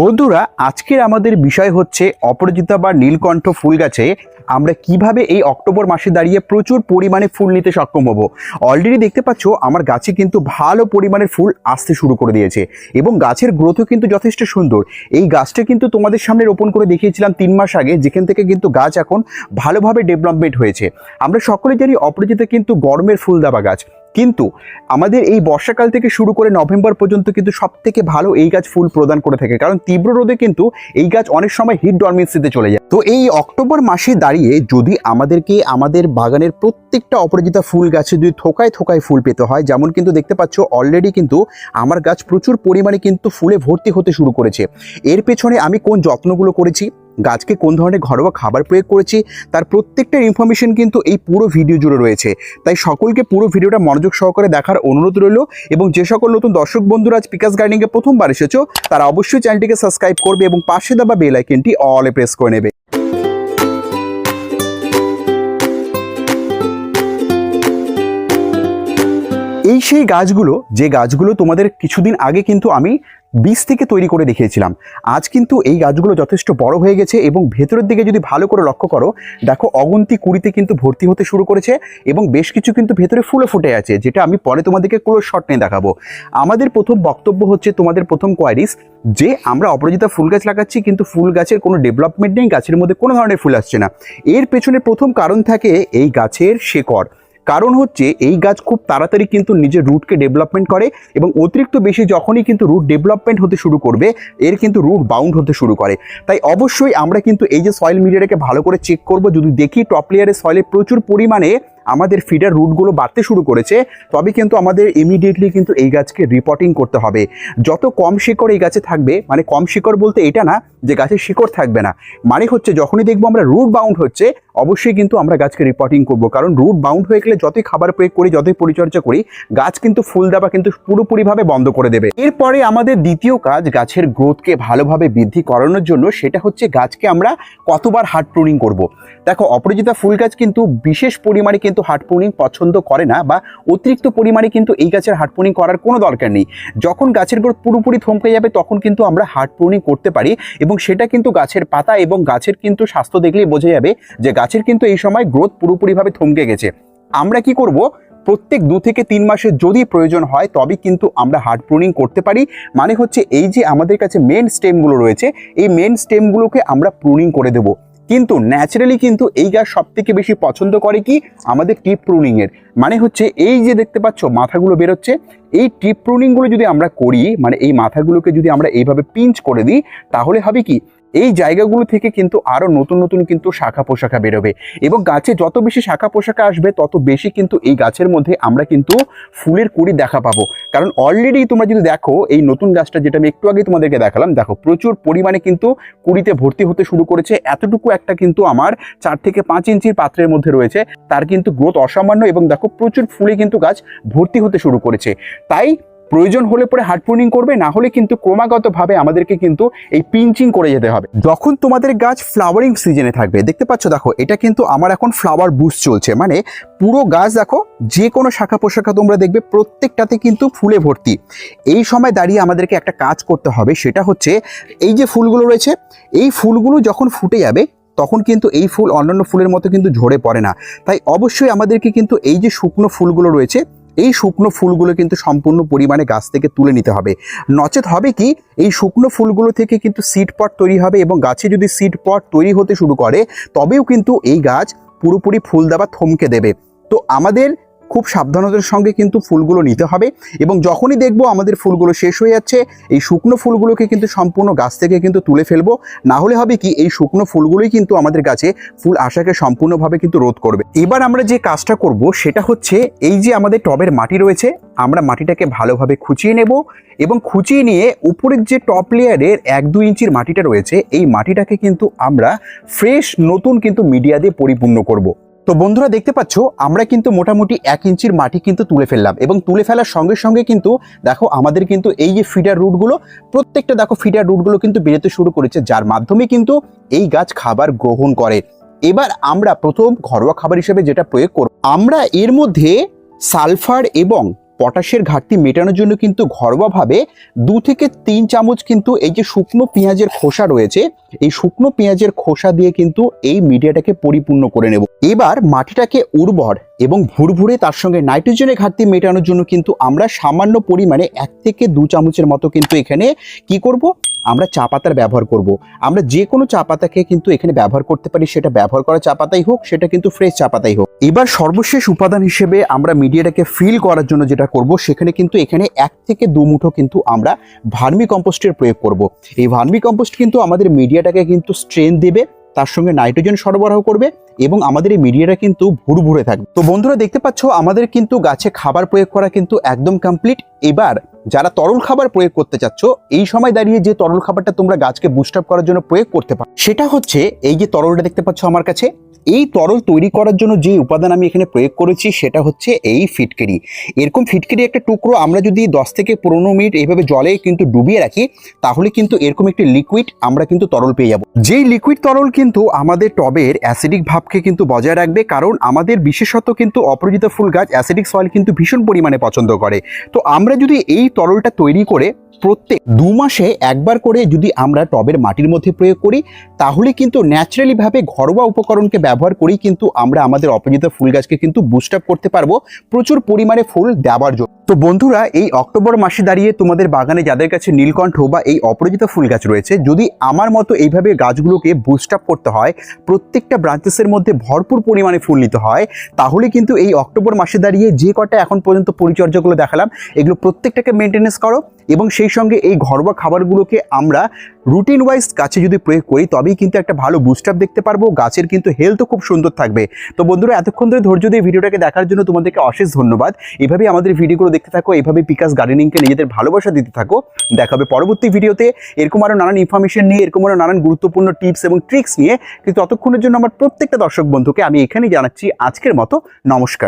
বন্ধুরা, আজকের আমাদের বিষয় হচ্ছে অপরাজিতা বা নীলকণ্ঠ ফুল গাছে আমরা কীভাবে এই অক্টোবর মাসে দাঁড়িয়ে প্রচুর পরিমাণে ফুল নিতে সক্ষম হব। অলরেডি দেখতে পাচ্ছ, আমার গাছে কিন্তু ভালো পরিমাণের ফুল আসতে শুরু করে দিয়েছে এবং গাছের গ্রোথও কিন্তু যথেষ্ট সুন্দর। এই গাছটা কিন্তু তোমাদের সামনে রোপণ করে দেখিয়েছিলাম তিন মাস আগে, যেখান থেকে কিন্তু গাছ এখন ভালোভাবে ডেভেলপমেন্ট হয়েছে। আমরা সকলে জানি অপরাজিতা কিন্তু গরমের ফুল দেওয়া গাছ। কিন্তু আমাদের এই বর্ষাকাল থেকে শুরু করে নভেম্বর পর্যন্ত কিন্তু সব থেকে ভালো এই গাছ ফুল প্রদান করে থাকে। কারণ তীব্র রোদে কিন্তু এই গাছ অনেক সময় হিট ডরমেন্সিতে চলে যায়। তো এই অক্টোবর মাসে দাঁড়িয়ে যদি আমাদেরকে আমাদের বাগানের প্রত্যেকটা অপরাজিতা ফুল গাছে যদি থোকায় থোকায় ফুল পেতে হয়, যেমন কিন্তু দেখতে পাচ্ছ অলরেডি কিন্তু আমার গাছ প্রচুর পরিমাণে কিন্তু ফুলে ভর্তি হতে শুরু করেছে। এর পেছনে আমি কোন যত্নগুলো করেছি? গাছকে কোন ধরনের ঘরোয়া খাবার প্রয়োগ করেছি, তার প্রত্যেকটা ইনফরমেশন কিন্তু এই পুরো ভিডিও জুড়ে রয়েছে। তাই সকলকে পুরো ভিডিওটা মনোযোগ সহকারে দেখার অনুরোধ রইল এবং যে সকল নতুন দর্শক বন্ধুরা আজ পিকাস গার্ডেনিংয়ে প্রথমবার এসেছ, তারা অবশ্যই চ্যানেলটিকে সাবস্ক্রাইব করবে এবং পাশে দেওয়া বেল অলে প্রেস করে নেবে। এই সেই গাছগুলো, যে গাছগুলো তোমাদের কিছুদিন আগে কিন্তু আমি বীজ থেকে তৈরি করে দেখিয়েছিলাম, আজ কিন্তু এই গাছগুলো যথেষ্ট বড় হয়ে গেছে এবং ভেতরের দিকে যদি ভালো করে লক্ষ্য করো, দেখো অগন্তি কুড়িতে কিন্তু ভর্তি হতে শুরু করেছে এবং বেশ কিছু কিন্তু ভেতরে ফুলে ফুটে আছে, যেটা আমি পরে তোমাদেরকে কোনো শট নিয়ে দেখাবো। আমাদের প্রথম বক্তব্য হচ্ছে তোমাদের প্রথম কোয়ারিস যে আমরা অপরাজিতা ফুল গাছ লাগাচ্ছি, কিন্তু ফুল গাছের কোনো ডেভেলপমেন্ট নেই, গাছের মধ্যে কোনো ধরনের ফুল আসছে না। এর পেছনে প্রথম কারণ থাকে এই গাছের শেকড়। কারণ হচ্ছে এই গাছ খুব তাড়াতাড়ি কিন্তু নিজের রুটকে ডেভেলপমেন্ট করে এবং অতিরিক্ত বেশি যখনই কিন্তু রুট ডেভেলপমেন্ট হতে শুরু করবে, এর কিন্তু রুট বাউন্ড হতে শুরু করে। তাই অবশ্যই আমরা কিন্তু এই যে সয়েল মিডিয়াটাকে ভালো করে চেক করব, যদি দেখি টপ লেয়ারের সয়েলে প্রচুর পরিমাণে আমাদের ফিডার রুটগুলো বাড়তে শুরু করেছে, তবে কিন্তু আমাদের ইমিডিয়েটলি কিন্তু এই গাছকে রিপোর্টিং করতে হবে। যত কম শিকড় এই গাছে থাকবে মানে কম শিকড় বলতে এটা না যে গাছের শিকড় থাকবে না। মানে হচ্ছে যখনই দেখব আমরা রুট বাউন্ড হচ্ছে অবশ্যই কিন্তু আমরা গাছকে রিপোর্টিং করব। কারণ রুট বাউন্ড হয়ে গেলে যতই খাবার প্রয়োগ করি, যতই পরিচর্যা করি, গাছ কিন্তু ফুল দেওয়া কিন্তু পুরোপুরিভাবে বন্ধ করে দেবে। এরপরে আমাদের দ্বিতীয় কাজ গাছের গ্রোথকে ভালোভাবে বৃদ্ধি করানোর জন্য সেটা হচ্ছে গাছকে আমরা কতবার হার্ড প্রুনিং করব। দেখো অপরাজিতা ফুল গাছ কিন্তু বিশেষ পরিমাণে কিন্তু হার্ড প্রুনিং পছন্দ করে না বা অতিরিক্ত পরিমাণে কিন্তু এই গাছের হার্ড প্রুনিং করার কোনো দরকার নেই। যখন গাছের গ্রোথ পুরোপুরি থমকে যাবে, তখন কিন্তু আমরা হার্ড প্রুনিং করতে পারি এবং সেটা কিন্তু গাছের পাতা এবং গাছের কিন্তু স্বাস্থ্য দেখলেই বোঝা যাবে যে গাছের কিন্তু এই সময় গ্রোথ পুরোপুরিভাবে থমকে গেছে। আমরা কি করব? প্রত্যেক দু থেকে তিন মাসে যদি প্রয়োজন হয় তবে কিন্তু আমরা হার্ড প্রুনিং করতে পারি। মানে হচ্ছে এই যে আমাদের কাছে মেন স্টেমগুলো রয়েছে, এই মেন স্টেমগুলোকে আমরা প্রুনিং করে দেব। কিন্তু ন্যাচারালি কিন্তু এই গাছ সব থেকে বেশি পছন্দ করে কি? আমাদের টিপ প্রুনিংয়ের মানে হচ্ছে এই যে দেখতে পাচ্ছ মাথাগুলো বেরোচ্ছে, এই টিপ প্রুনিংগুলো যদি আমরা করি মানে এই মাথাগুলোকে যদি আমরা এইভাবে পিঞ্চ করে দিই, তাহলে হবে কি? এই জায়গাগুলো থেকে কিন্তু আরও নতুন নতুন কিন্তু শাখা পোশাখা বেরোবে। এবং গাছে যত বেশি শাখা পোশাখা আসবে, তত বেশি কিন্তু এই গাছের মধ্যে আমরা কিন্তু ফুলের কুড়ি দেখা পাবো। কারণ অলরেডি তোমরা যদি দেখো, এই নতুন গাছটা যেটা আমি একটু আগে তোমাদেরকে দেখালাম, দেখো প্রচুর পরিমাণে কিন্তু কুড়িতে ভর্তি হতে শুরু করেছে। এতটুকু একটা কিন্তু আমার চার থেকে পাঁচ ইঞ্চির পাত্রের মধ্যে রয়েছে। তার কিন্তু গ্রোথ অসামান্য এবং দেখো প্রচুর ফুলে কিন্তু গাছ ভর্তি হতে শুরু করেছে। তাই প্রয়োজন হলে পরে হার্ড প্রুনিং করবে, না হলে কিন্তু ক্রমাগতভাবে আমাদেরকে কিন্তু এই পিঞ্চিং করে যেতে হবে। যখন তোমাদের গাছ ফ্লাওয়ারিং সিজনে থাকবে, দেখতে পাচ্ছ দেখো, এটা কিন্তু আমার এখন ফ্লাওয়ার বুস্ট চলছে। মানে পুরো গাছ দেখো, যে কোনো শাখা পোশাখা তোমরা দেখবে, প্রত্যেকটাতে কিন্তু ফুলে ভর্তি। এই সময় দাঁড়িয়ে আমাদেরকে একটা কাজ করতে হবে, সেটা হচ্ছে এই যে ফুলগুলো রয়েছে, এই ফুলগুলো যখন ফুটে যাবে, তখন কিন্তু এই ফুল অন্যান্য ফুলের মতো কিন্তু ঝরে পড়ে না। তাই অবশ্যই আমাদেরকে কিন্তু এই যে শুকনো ফুলগুলো রয়েছে এই শুকনো ফুলগুলো কিন্তু সম্পূর্ণ পরিমাণে গাছ থেকে তুলে নিতে হবে। নচেত হবে কি, এই শুকনো ফুলগুলো থেকে কিন্তু সিড পট তৈরি হবে এবং গাছে যদি সিড পট তৈরি হতে শুরু করে, তবেও কিন্তু এই গাছ পুরোপুরি ফুল দেওয়া থমকে দেবে। তো আমাদের খুব সাবধানতার সঙ্গে কিন্তু ফুলগুলো নিতে হবে এবং যখনই দেখব আমাদের ফুলগুলো শেষ হয়ে যাচ্ছে, এই শুকনো ফুলগুলোকে কিন্তু সম্পূর্ণ গাছ থেকে কিন্তু তুলে ফেলব না হলে হবে কি, এই শুকনো ফুলগুলোই কিন্তু আমাদের গাছে ফুল আসাকে সম্পূর্ণভাবে কিন্তু রোধ করবে এবার আমরা যে কাজটা করব সেটা হচ্ছে এই যে আমাদের টবের মাটি রয়েছে, আমরা মাটিটাকে ভালোভাবে খুঁচিয়ে নেব এবং খুঁচিয়ে নিয়ে উপরের যে টপ লেয়ারের এক দুই ইঞ্চির মাটিটা রয়েছে, এই মাটিটাকে কিন্তু আমরা ফ্রেশ নতুন কিন্তু মিডিয়া দিয়ে পরিপূর্ণ করব। তো বন্ধুরা দেখতে পাচ্ছ, আমরা কিন্তু মোটামুটি এক ইঞ্চির মাটি কিন্তু তুলে ফেললাম এবং তুলে ফেলার সঙ্গে সঙ্গে কিন্তু দেখো আমাদের কিন্তু এই যে ফিডার রুটগুলো প্রত্যেকটা দেখো ফিডার রুটগুলো কিন্তু বেরোতে শুরু করেছে, যার মাধ্যমে কিন্তু এই গাছ খাবার গ্রহণ করে। এবার আমরা প্রথম ঘরোয়া খাবার হিসেবে যেটা প্রয়োগ করব, আমরা এর মধ্যে সালফার এবং পটাশের ঘাটতি মেটানোর জন্য কিন্তু ঘরোয়াভাবে দু থেকে তিন চামচ কিন্তু এই যে শুকনো পেঁয়াজের খোসা রয়েছে, এই শুকনো পেঁয়াজের খোসা দিয়ে কিন্তু এই মিডিয়াটাকে পরিপূর্ণ করে নেব। এবার মাটিটাকে উর্বর এবং ভুরভুরে তার সঙ্গে নাইট্রোজেনের ঘাটতি মেটানোর জন্য কিন্তু আমরা সামান্য পরিমাণে এক থেকে দু চামচের মতো কিন্তু এখানে কি করব? আমরা চা পাতার ব্যবহার করব। আমরা যে কোনো চা পাতাকে কিন্তু এখানে ব্যবহার করতে পারি, সেটা ব্যবহার করা চা পাতাই হোক, সেটা কিন্তু ফ্রেশ চা পাতাই হোক। এবার সর্বশেষ উপাদান হিসেবে আমরা মিডিয়াটাকে ফিল করার জন্য যেটা করব, সেখানে কিন্তু এখানে এক থেকে দু মুঠো কিন্তু আমরা ভার্মি কম্পোস্টের প্রয়োগ করব। এই ভার্মি কম্পোস্ট কিন্তু আমাদের মিডিয়াটাকে কিন্তু স্ট্রেন দেবে, তার সঙ্গে নাইট্রোজেন সরবরাহ করবে এবং আমাদের এই মিডিয়াটা কিন্তু ভুরভুরে থাকবে। তো বন্ধুরা দেখতে পাচ্ছ, আমাদের কিন্তু গাছে খাবার প্রয়োগ করা কিন্তু একদম কমপ্লিট এবার যারা তরল খাবার প্রয়োগ করতে চাচ্ছ, এই সময় দাঁড়িয়ে যে তরল খাবারটা তোমরা গাছকে বুস্ট আপ করার জন্য প্রয়োগ করতে পারো। সেটা হচ্ছে এই যে তরলটা দেখতে পাচ্ছ আমার কাছে, এই তরল তৈরি করার জন্য যে উপাদান আমি এখানে প্রয়োগ করেছি সেটা হচ্ছে এই ফিটকিরি। এরকম ফিটকিরি একটা টুকরো আমরা যদি দশ থেকে পনেরো মিনিট এইভাবে জলে কিন্তু ডুবিয়ে রাখি, তাহলে কিন্তু এরকম একটি লিকুইড আমরা কিন্তু তরল পেয়ে যাব। যেই লিকুইড তরল কিন্তু আমাদের টবের অ্যাসিডিক ভাবকে কিন্তু বজায় রাখবে, কারণ আমাদের বিশেষত কিন্তু অপরাজিত ফুল গাছ অ্যাসিডিক সয়েল কিন্তু ভীষণ পরিমাণে পছন্দ করে। তো আমরা যদি এই তরলটা তৈরি করে প্রত্যেক দু মাসে একবার করে যদি আমরা টবের মাটির মধ্যে প্রয়োগ করি, তাহলে কিন্তু ন্যাচারালি ভাবে ঘরোয়া উপকরণকে ব্যবহার করেই কিন্তু আমরা আমাদের অপরাজিত ফুল গাছকে কিন্তু বুস্ট আপ করতে পারব। প্রচুর পরিমাণে ফুল দেওয়ার জন্য। তো বন্ধুরা, এই অক্টোবর মাসে দাঁড়িয়ে তোমাদের বাগানে যাদের কাছে নীলকণ্ঠ বা এই অপরাজিত ফুল গাছ রয়েছে, যদি আমার মতো এইভাবে গাছগুলোকে বুস্ট আপ করতে হয়, প্রত্যেকটা ব্রাঞ্চেসের মধ্যে ভরপুর পরিমাণে ফুল নিতে হয়, তাহলে কিন্তু এই অক্টোবর মাসে দাঁড়িয়ে যে কটা এখন পর্যন্ত পরিচর্যাগুলো দেখালাম, এগুলো প্রত্যেকটাকে মেনটেনেন্স করো। এবং সেই সঙ্গে এই ঘরোয়া খাবারগুলোকে আমরা রুটিন ওয়াইজ গাছে যদি প্রয়োগ করি, তবেই কিন্তু একটা ভালো বুস্ট আপ দেখতে পারব। গাছের কিন্তু হেলথও খুব সুন্দর থাকবে। তো বন্ধুরা, এতক্ষণ ধরে ধৈর্য দিয়ে ভিডিওটাকে দেখার জন্য তোমাদেরকে অশেষ ধন্যবাদ। এভাবেই আমাদের ভিডিওগুলো দেখতে থাকো, এভাবে পিকাস গার্ডেনিংকে নিজেদের ভালোবাসা দিতে থাকো। দেখা হবে পরবর্তী ভিডিওতে। এরকম আরও নানান ইনফরমেশন নিয়ে, এরকম আরও নানান গুরুত্বপূর্ণ টিপস এবং ট্রিক্স নিয়ে, কিন্তু ততক্ষণের জন্য আমার প্রত্যেকটা দর্শক বন্ধুকে আমি এখানেই জানাচ্ছি আজকের মতো নমস্কার।